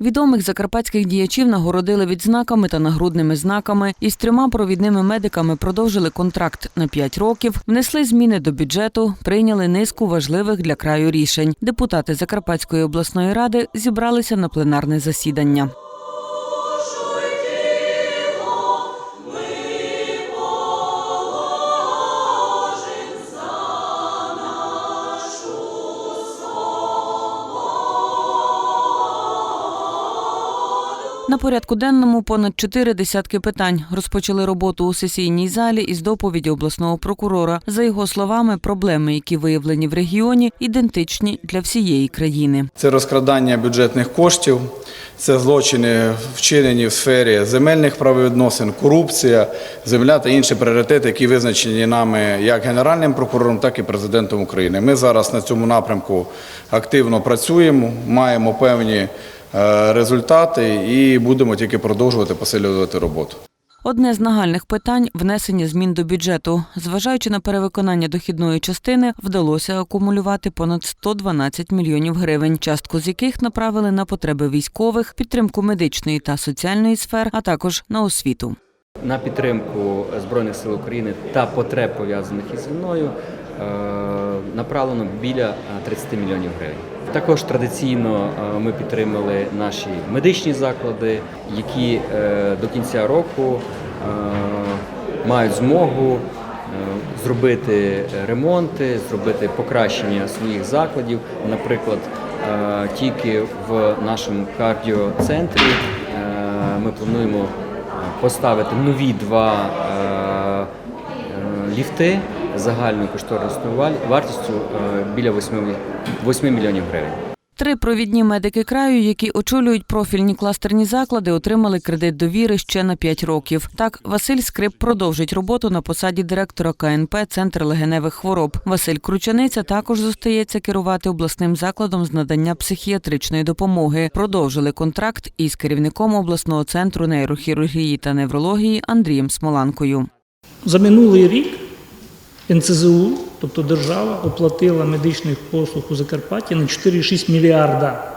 Відомих закарпатських діячів нагородили відзнаками та нагрудними знаками. Із трьома провідними медиками продовжили контракт на 5 років, внесли зміни до бюджету, прийняли низку важливих для краю рішень. Депутати Закарпатської обласної ради зібралися на пленарне засідання. На порядку денному понад чотири десятки питань розпочали роботу у сесійній залі із доповіді обласного прокурора. За його словами, проблеми, які виявлені в регіоні, ідентичні для всієї країни. Це розкрадання бюджетних коштів, це злочини, вчинені в сфері земельних правовідносин, корупція, земля та інші пріоритети, які визначені нами як Генеральним прокурором, так і президентом України. Ми зараз на цьому напрямку активно працюємо, маємо певні результати і будемо тільки продовжувати посилювати роботу. Одне з нагальних питань внесення змін до бюджету. Зважаючи на перевиконання дохідної частини, вдалося акумулювати понад 112 мільйонів гривень, частку з яких направили на потреби військових, підтримку медичної та соціальної сфер, а також на освіту. на підтримку Збройних сил України та потреб пов'язаних із війною е, направлено біля е, 30 мільйонів гривень. Також традиційно е, ми підтримали наші медичні заклади, які е, до кінця року е, мають змогу зробити ремонти, зробити покращення своїх закладів. Наприклад, тільки в нашому кардіоцентрі ми плануємо поставити нові два ліфти загальною кошторисною вартістю е, біля 8, 8 мільйонів гривень. Три провідні медики краю, які очолюють профільні кластерні заклади, отримали кредит довіри ще на 5 років. Так, Василь Скрип продовжить роботу на посаді директора КНП Центр легеневих хвороб. Василь Кручаниця також зостається керувати обласним закладом з надання психіатричної допомоги. Продовжили контракт із керівником обласного центру нейрохірургії та неврології Андрієм Смоланкою. За минулий рік НЦЗУ, тобто держава, оплатила медичних послуг у Закарпатті на 4,6 мільярда.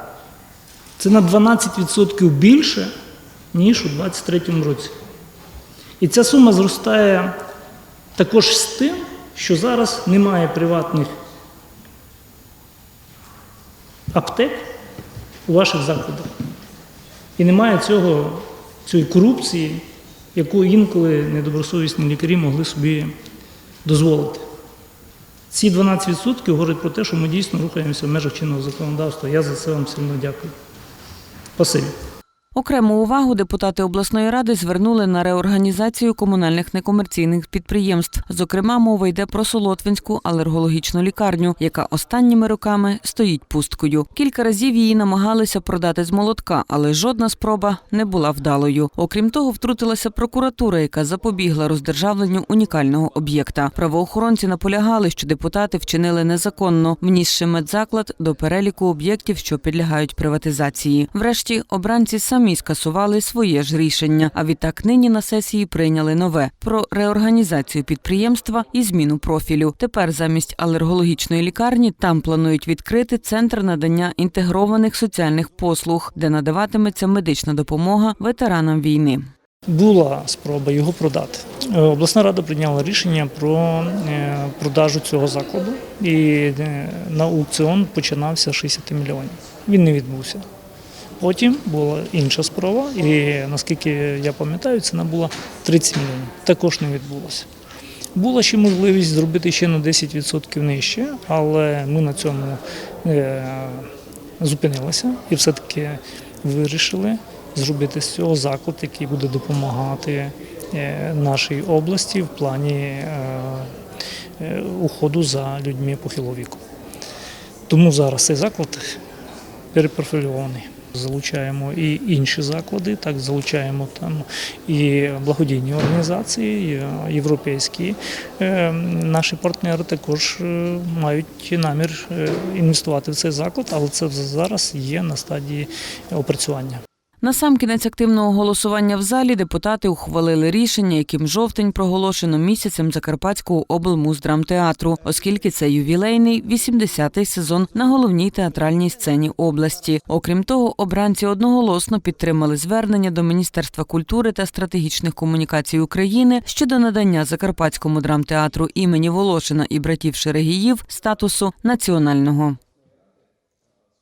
Це на 12% більше, ніж у 2023 році. І ця сума зростає також з тим, що зараз немає приватних аптек у ваших закладах. І немає цього, цієї корупції, яку інколи недобросовісні лікарі могли собі дозволити. Ці 12% говорять про те, що ми дійсно рухаємося в межах чинного законодавства. Я за це вам сильно дякую. Спасибі. Окрему увагу депутати обласної ради звернули на реорганізацію комунальних некомерційних підприємств. Зокрема, мова йде про Солотвинську алергологічну лікарню, яка останніми роками стоїть пусткою. Кілька разів її намагалися продати з молотка, але жодна спроба не була вдалою. Окрім того, втрутилася прокуратура, яка запобігла роздержавленню унікального об'єкта. Правоохоронці наполягали, що депутати вчинили незаконно, внісши медзаклад до переліку об'єктів, що підлягають приватизації. Врешті обранці самі скасували своє ж рішення. А відтак нині на сесії прийняли нове про реорганізацію підприємства і зміну профілю. Тепер замість алергологічної лікарні там планують відкрити центр надання інтегрованих соціальних послуг, де надаватиметься медична допомога ветеранам війни. Була спроба його продати. Е, Обласна рада прийняла рішення про е, продажу цього закладу, і е, на аукціон починався 60 мільйонів. Він не відбувся. Потім була інша спроба, і наскільки я пам'ятаю, ціна була 30 мільйонів. Також не відбулося. Була ще можливість зробити ще на 10% нижче, але ми на цьому е, зупинилися і все-таки вирішили зробити з цього заклад, який буде допомагати е, нашій області в плані е, уходу за людьми похилого віку. Тому зараз цей заклад перепрофільований. Залучаємо і інші заклади, так залучаємо там і благодійні організації, і, е, європейські Е, наші партнери також е, мають намір інвестувати в цей заклад, але це зараз є на стадії опрацювання. Насамкінець активного голосування в залі депутати ухвалили рішення, яким жовтень проголошено місяцем Закарпатського облмуздрамтеатру, оскільки це ювілейний 80-й сезон на головній театральній сцені області. Окрім того, обранці одноголосно підтримали звернення до Міністерства культури та стратегічних комунікацій України щодо надання Закарпатському драмтеатру імені Волошина і братів Шерегіїв статусу національного.